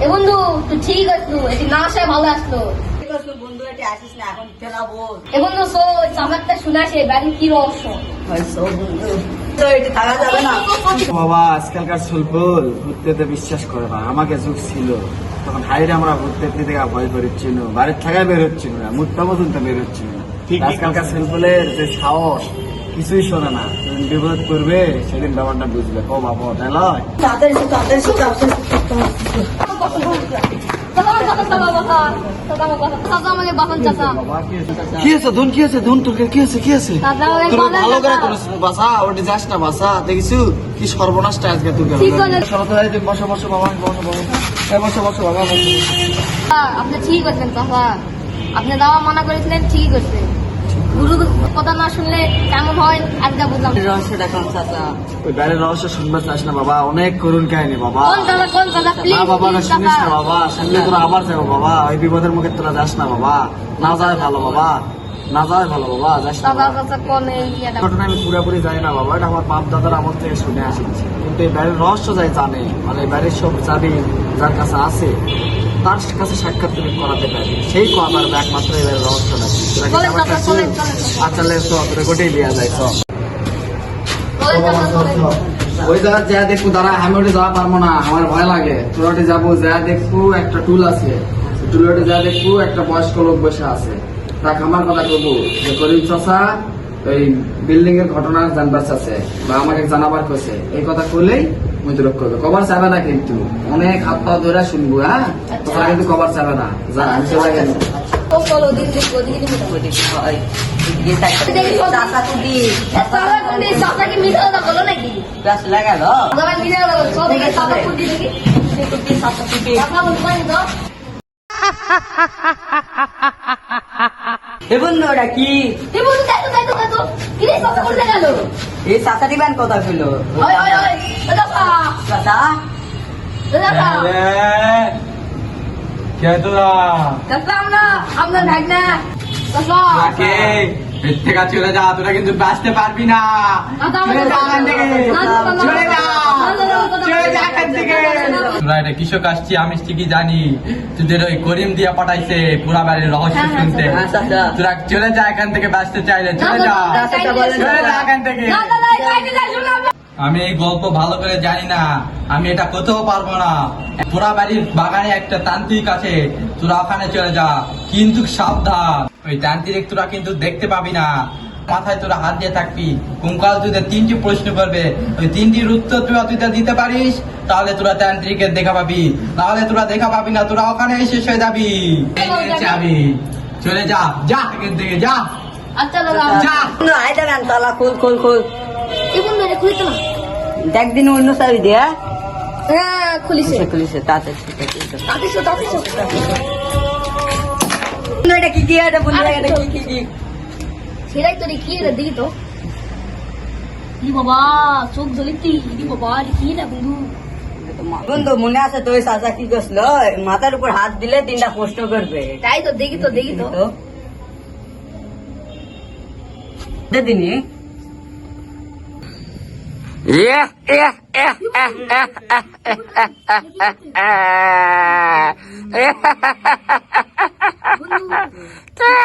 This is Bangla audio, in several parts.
এ বন্ধু তুই ঠিক আসলো এটি না ভালো আসলো বন্ধু এটি আসিস না এখন এ বন্ধু কি রহস্য বন্ধু বাবা আজকালকার সুলফুল ঘুরতে বিশ্বাস করে না আমাকে যুগ ছিল। তখন হাইরে আমরা ঘুরতে থেকে ভয় করছিল বাড়ির থাকায় বের হচ্ছিল না মুখটা পর্যন্ত বের হচ্ছিল না আজকালকার সুলফুলের যে সাহস কিছুই শোনে না। বিপদ করবে সেদিন ব্যাপারটা বুঝবে। ও বাবা তাই লয়? তাড়াতাড়ি এসো, তাড়াতাড়ি এসো, তাড়াতাড়ি এসো। চাচা আমার কথা চাচা কথা চাচা আমার কথা চাচা আমাকে বাসন চাচা বাবা কি হয়েছে চাচা? কি আছে ধন কি আছে ধন তোর কি আছে কি আছে তোর ভালো করে করিস বাসা ওটি যাস না বাসা দেখিছু? কি সর্বনাশটা আজকে তুই ঠিক আছে। সরত তুমি বসো বসো বাবা বসো বসো। বাবা আপনি ঠিক চাচা আপনি দাওয়া মানা করেছিলেন ঠিক করছে কথা না শুনলে কেমন হয় আজকে বুঝলাম। রহস্যটা কেমন চাচা? ওই বাইরের রহস্য শুনবে চাস না বাবা অনেক করুণ কাহিনী বাবা। কোন চাচা কোন চাচা প্লিজ না বাবা না শুনিস না বাবা শুনলে তোরা আবার যাব বাবা ওই বিপদের মুখে তোরা যাস না বাবা। না যায় ভালো বাবা না যায় ভালো বাবা যাস না ঘটনা আমি পুরোপুরি জানি না বাবা এটা আমার বাপ দাদার আমল থেকে শুনে আসিছি কিন্তু এই বাড়ির রহস্য যাই জানে মানে বাড়ির সব চাবি যার কাছে আছে তার কাছে সাক্ষাৎ তুমি করাতে পারবে। সেই কো আমার একমাত্র এই বাড়ির রহস্য নাকি। আচ্ছা তো গোটেই লিয়া যায় তো ওই জায়গা যা দেখব দাঁড়া আমি ওটা যাওয়া পারব না আমার ভয় লাগে। তোরা ওটা যাব যা দেখব একটা টুল আছে। টুলেটে যা দেখব একটা বয়স্ক লোক বসে আছে। দেখ আমার কথা কবু। যে করিম চাষা ওই বিল্ডিং এর ঘটনা জানবার চাচ্ছে বা আমাকে জানাবার কছে এই কথা করলেই মুই করবে কবার চাবে না কিন্তু। অনেক হাত পা ধরে শুনব হ্যাঁ? তোরা কিন্তু কবার চাবে না। যা আমি চলে গেল বলো নাকি? গাছ লাগালো। এ বন্ধু ওটা কি? এই বন্ধু দেখো দেখো দেখো কি রে চাচা কোনটা গেল এই চাচা দিবেন কথা কইল ওই ওই ওই চাচা? চাচা চাচা কে তোরা? চাচা আমরা আপনার ভাগনা কে এর থেকে চলে যা তোরা কিন্তু বাঁচতে পারবি না চলে যা এখান থেকে চলে যা চলে যা এখান থেকে তোরা এটা কৃষক আসছি আমি ঠিকই জানি তোদের ওই করিম দিয়া পাঠাইছে পুরা বাড়ির রহস্য হ্যাঁ, হ্যাঁ, শুনতে হ্যাঁ, তোরা চলে যা এখান থেকে বাঁচতে চাইলে চলে যা চলে যা এখান থেকে আমি এই গল্প ভালো করে জানি না আমি এটা কোথাও পারব না পুরা বাড়ির বাগানে একটা তান্ত্রিক আছে তোরা ওখানে চলে যা কিন্তু সাবধান ওই তান্ত্রিক তোরা কিন্তু দেখতে পাবি না। মাথায় তোরা হাত দিয়ে থাকবি। কুঙ্কাল যদি তিনটি প্রশ্ন করবে ওই তিনটির উত্তর তোরা তুই দিতে পারিস তাহলে তোরা তান্ত্রিকের দেখা পাবি। তাহলে তোরা দেখা পাবি না তোরা ওখানে শেষ হয়ে যাবি। যাবি চলে যা যা এখান থেকে যা। আচ্ছা দাদা যা। দেবেন তালা খুল না দেখ দিন অন্য চাবি দিয়ে হ্যাঁ। খুলিছে। খুলিছে খুলিছে। তাতে শো তাতে শো বন্ধু, এটা কি কি এটা বন্ধু এটা কি কি কি সেটাই তো রে কি রে দেখি তো ই বাবা চোখ জ্বলিতি ই বাবা এটা কি না বন্ধু বন্ধু মনে আছে তো ওই চাচা কি করছিল মাথার উপর হাত দিলে তিনটা প্রশ্ন করবে তাই তো দেখি তো দেখি তো তো দে দিনি সেই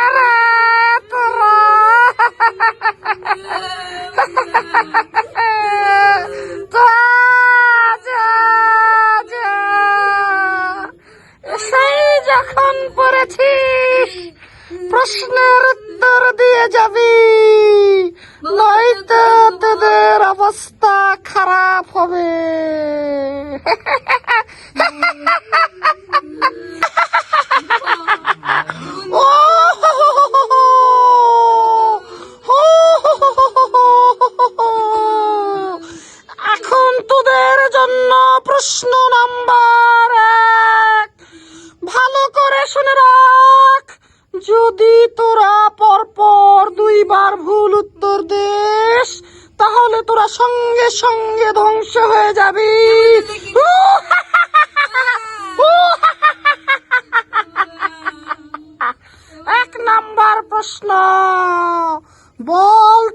শুনে রাখ যদি তোরা পরপর দুইবার ভুল উত্তর দিস তাহলে তোরা সঙ্গে সঙ্গে ধ্বংস হয়ে যাবি এক নাম্বার প্রশ্ন বলতো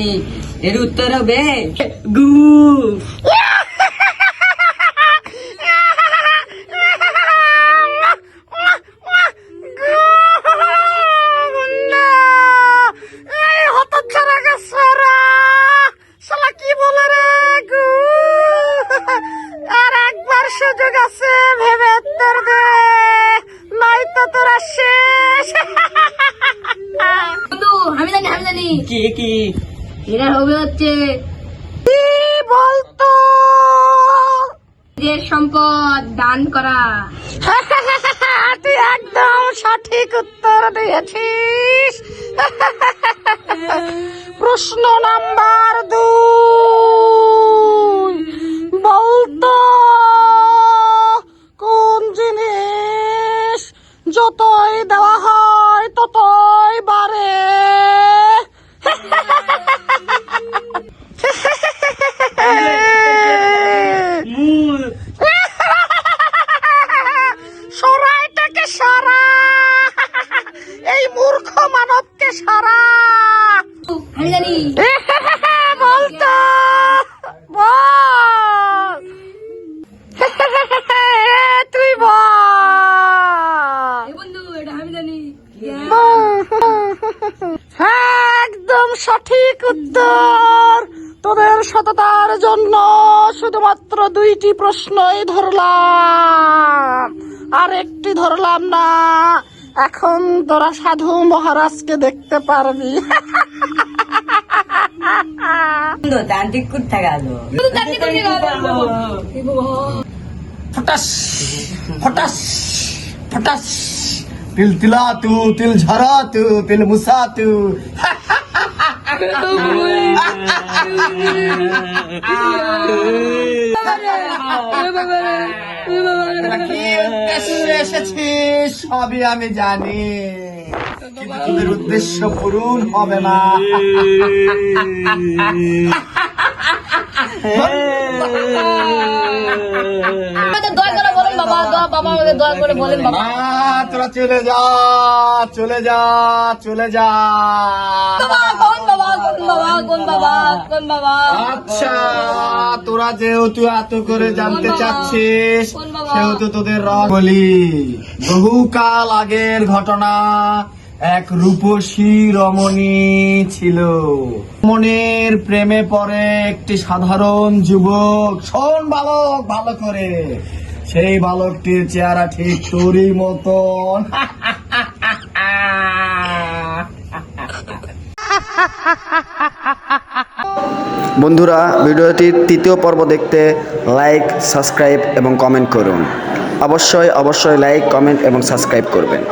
জানি। এর উত্তর হবে গু সুযোগ আছে ভেবে উত্তর দে নয়তো তোরা শেষ বন্ধু আমি জানি আমি জানি। কি কি? এটা হবে হচ্ছে বলতো? যে সম্পদ দান করা। তুই একদম সঠিক উত্তর দিয়েছিস। প্রশ্ন নাম্বার দুই। বলতো কোন জিনিস যতই দেওয়া হয় ততই বাড়ে সরাইটাকে সারা এই মূর্খ মানবকে সারা আমি জানি বলতো বল তুই বল এই বন্ধু এটা আমি জানি একদম কুত্তর! তোদের সততার জন্য শুধুমাত্র দুইটি প্রশ্নই ধরলাম। আর একটি ধরলাম না। এখন তোরা সাধু মহারাজকে দেখতে পারবি। তান্ত্রিক কুত্তা তিল তিলাতু তিল ঝরা তু তিল মুসা তু সবই আমি জানি তোদের উদ্দেশ্য পূরণ হবে না বলেন বাবা দয়া বাবা আমাদের দয়া করে বলেন বাবা। তোরা চলে যা চলে যা চলে যা। কোন বাবা কোন বাবা কোন বাবা কোন বাবা। আচ্ছা তোরা যেহেতু এত করে জানতে চাচ্ছিস সেহেতু তোদের বলি। বহুকাল আগের ঘটনা এক রূপসী রমণী ছিল। মনের প্রেমে পড়ে একটি সাধারণ যুবক। শোন বালক ভালো করে। সেই বালকটির চেহারা ঠিক তোরই মতন। বন্ধুরা ভিডিওটির তৃতীয় পর্ব দেখতে লাইক, সাবস্ক্রাইব এবং কমেন্ট করুন। অবশ্যই অবশ্যই লাইক, কমেন্ট এবং সাবস্ক্রাইব করবেন।